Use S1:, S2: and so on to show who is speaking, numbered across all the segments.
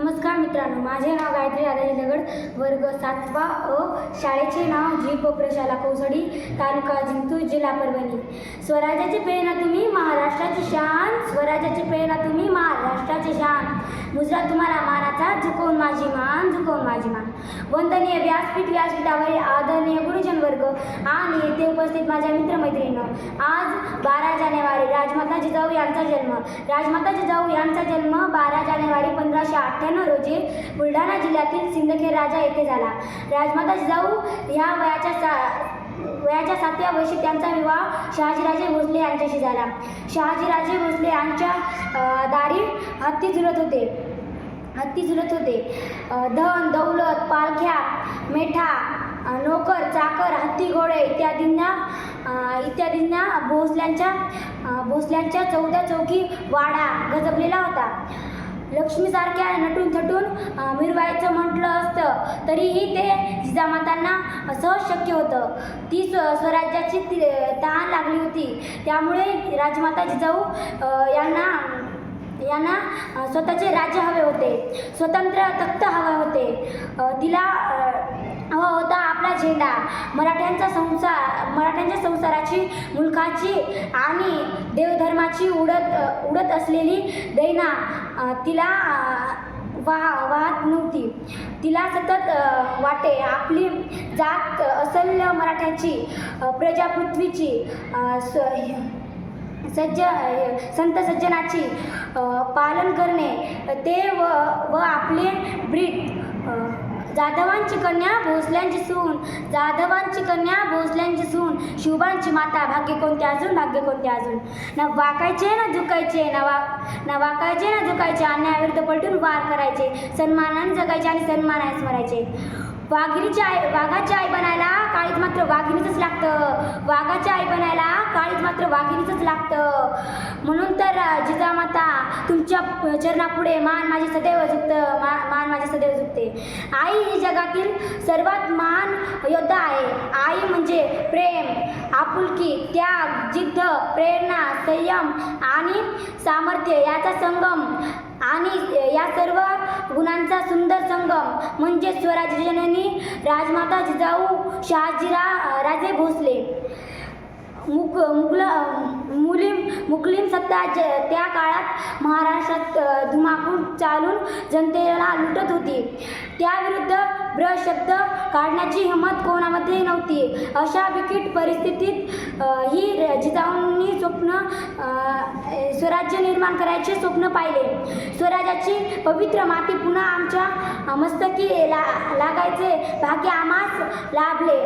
S1: नमस्कार मित्रांनो माझे नाव गायत्री दादाजी दगड वर्ग सातवा अ शाळेचे नाव जी प्रशाला कोसडी तालुका जिंतूर जिल्हा परभणी. स्वराज्याची प्रेरणा तुम्ही महाराष्ट्राची शान स्वराज्याची प्रेरणा तुम्ही महाराष्ट्राची शान. गुजरात तुम्हाला मानाचा झुकवून माझी मान झुकवून माझी मान. वंदनीय व्यासपीठ व्यासपीठावरील आदरणीय गुरुजन वर्ग आणि येथे उपस्थित माझ्या मित्रमैत्रिणींनो आज बारा जानेवारी राजमाता जिजाऊ यांचा जन्म. राजमाता जिजाऊ यांचा जन्म बारा जानेवारी पंधराशे अठ्ठ्याण्णव रोजी बुलढाणा जिल्ह्यातील सिंदखेड राजा येथे झाला. राजमाता जिजाऊ ह्या वयाच्या सा वयाच्या सातव्या वर्षी त्यांचा विवाह शहाजीराजे भोसले यांच्याशी झाला. शहाजीराजे भोसले यांच्या दारी हत्ती झुलत होते. हत्ती झुलत होते. धन दौलत पालख्या मेठा नोकर चाकर हत्ती घोडे इत्यादींना इत्यादींना भोसल्यांच्या भोसल्यांच्या चौदा चौकी वाडा गजबलेला होता. लक्ष्मीसारख्या नटून थटून मिरवायचं म्हटलं असतं तरीही ते जिजामातांना सहज शक्य होतं. ती स्व स्वराज्याची ती तहान लागली होती. त्यामुळे राजमाता जिजाऊ यांना यांना स्वतःचे राज्य हवे होते. स्वतंत्र तख्त हवे होते. तिला हो, हो, होता आपला झेंडा. मराठ्यांचा संसार मराठ्यांच्या संसाराची मुलखाची आणि देवधर्माची उडत उडत असलेली दैना तिला वाह वाहत नव्हती. तिला सतत वाटे आपली जात असल्य मराठ्याची प्रजापृथ्वीची प्रजा पृथ्वीची स- सज्ज संत सज्जनाची पालन करणे ते व व आपले ब्रीत जाधवांची कन्या भोसल्यांची सून जाधवांची कन्या भोसल्यांची सून शिवबांची माता भाग्य कोणते अजून? भाग्य कोणते अजून? ना वाकायचे ना झुकायचे ना वा ना वाकायचे ना झुकायचे अन्यायाविरुद्ध पलटून वार करायचे सन्मानाने जगायचे आणि सन्मानाने मरायचे वाघिणीची आई वाघाची आई बनायला काळीज मात्र वाघिणीचंच लागतं. वाघाची आई बनायला काळीज मात्र वाघिणीचंच लागतं. म्हणून तर जिजामाता तुमच्या चरणापुढे मान माझे सदैव झुकतं. मा मान माझे सदैव झुकते. आई ही जगातील सर्वात महान योद्धा आहे. आई म्हणजे प्रेम. आपुलकी त्याग जिद्द प्रेरणा संयम आणि सामर्थ्य याचा संगम आणि या सर्व गुणांचा सुंदर संगम म्हणजे स्वराज्यजननी राजमाता जिजाऊ शहाजीरा राजे भोसले. मुक मुगल मुलीम मुस्लिम सत्ता ज त्या काळात महाराष्ट्रात धुमाकूळ चालून जनतेला लुटत होती. त्याविरुद्ध ब्र शब्द काढण्याची हिंमत कोणामध्ये नव्हती. अशा बिकट परिस्थितीत ही जिजाऊंनी स्वप्न स्वराज्य निर्माण करायचे स्वप्न पाहिले. स्वराज्याची पवित्र माती पुन्हा आमच्या मस्तकी ला लागायचे. भाग्य आम्हास लाभले.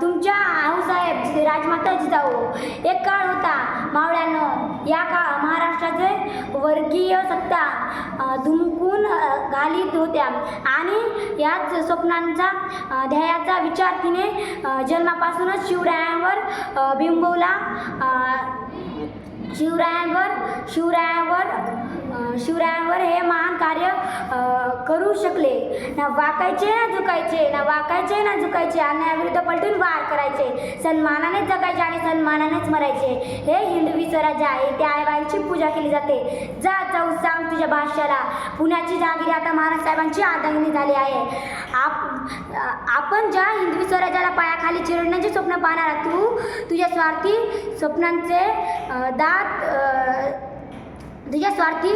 S1: तुमच्या आऊसाहेब राजमाता जिजाऊ एक काळ होता मावळ्यानं या काळ महाराष्ट्राचे वर्गीय सत्ता धुमकून घालीत होत्या. आणि याच स्वप्नांचा ध्येयाचा विचार तिने जन्मापासूनच शिवरायांवर बिंबवला. शिवरायांवर शिवरायांवर शिवरायांवर हे महान कार्य करू शकले. ना वाकायचे ना झुकायचे ना वाकायचे ना झुकायचे. अन्यायाविरुद्ध पलटून वार करायचे. सन्मानाने जगायचे आणि सन्मानानेच मरायचे. हे हिंदवी स्वराज्य आहे. त्या आईबाईंची पूजा केली जाते. जा जाऊ सांग तुझ्या भाष्याला. पुण्याची जहागिरी आता महाराज साहेबांची झाली आहे. आप आपण ज्या हिंदवी स्वराज्याला पायाखाली चिरडण्याचे स्वप्न पाहणार तू तुझ्या स्वार्थी स्वप्नांचे दात अ, तुझ्या स्वार्थी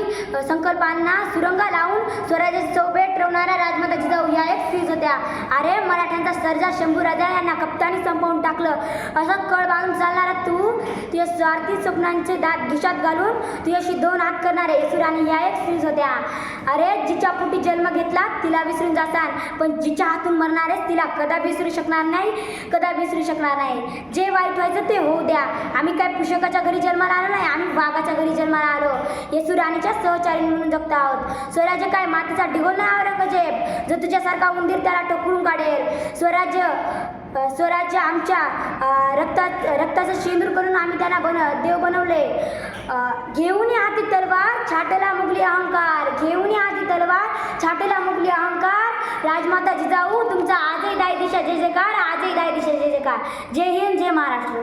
S1: संकल्पांना सुरंगा लावून स्वराज्याची चौबे ठेवणाऱ्या राजमाता जिजाऊ ह्या एक स्त्रीच होत्या. अरे मराठ्यांचा सर्जा शंभू राजा यांना कप्तानी संपवून टाकलं. असं कळ बांधून चालणारा तू तुझ्या स्वार्थी स्वप्नांचे दात घिशात घालून तुझ्याशी दोन हात करणारे येसुराणी ह्या एक स्त्रीच होत्या. अरे जिच्या पोटी जन्म घेतला तिला विसरून जासान. पण जिच्या हातून मरणारेच तिला कदा विसरू शकणार नाही कदा विसरू शकणार नाही. जे वाईट व्हायचं ते होऊ द्या. आम्ही काय पुषकाच्या घरी जन्माला आलो नाही आम्ही वाघाच्या घरी जन्माला आलो. येसू राणीच्या सहचारी म्हणून जगत आहोत. स्वराज्य काय? मातीचा ढिगोल नाही औरंगजेब. जो तुझ्यासारखा उंदीर त्याला टोकरून काढेल. स्वराज्य स्वराज्य आमच्या रक्तात रक्ताचं शेंदूर करून आम्ही त्यांना बन देव बनवले. घेऊन हाती तलवार छाटला मुगली अहंकार. घेऊन हाती तलवार छाटला मुगली अहंकार. राजमाता जिजाऊ तुमचा आजही दाय दिशा जय जयकार. आजही दाय दिशा जय जयकार. जय हिंद जय महाराष्ट्र.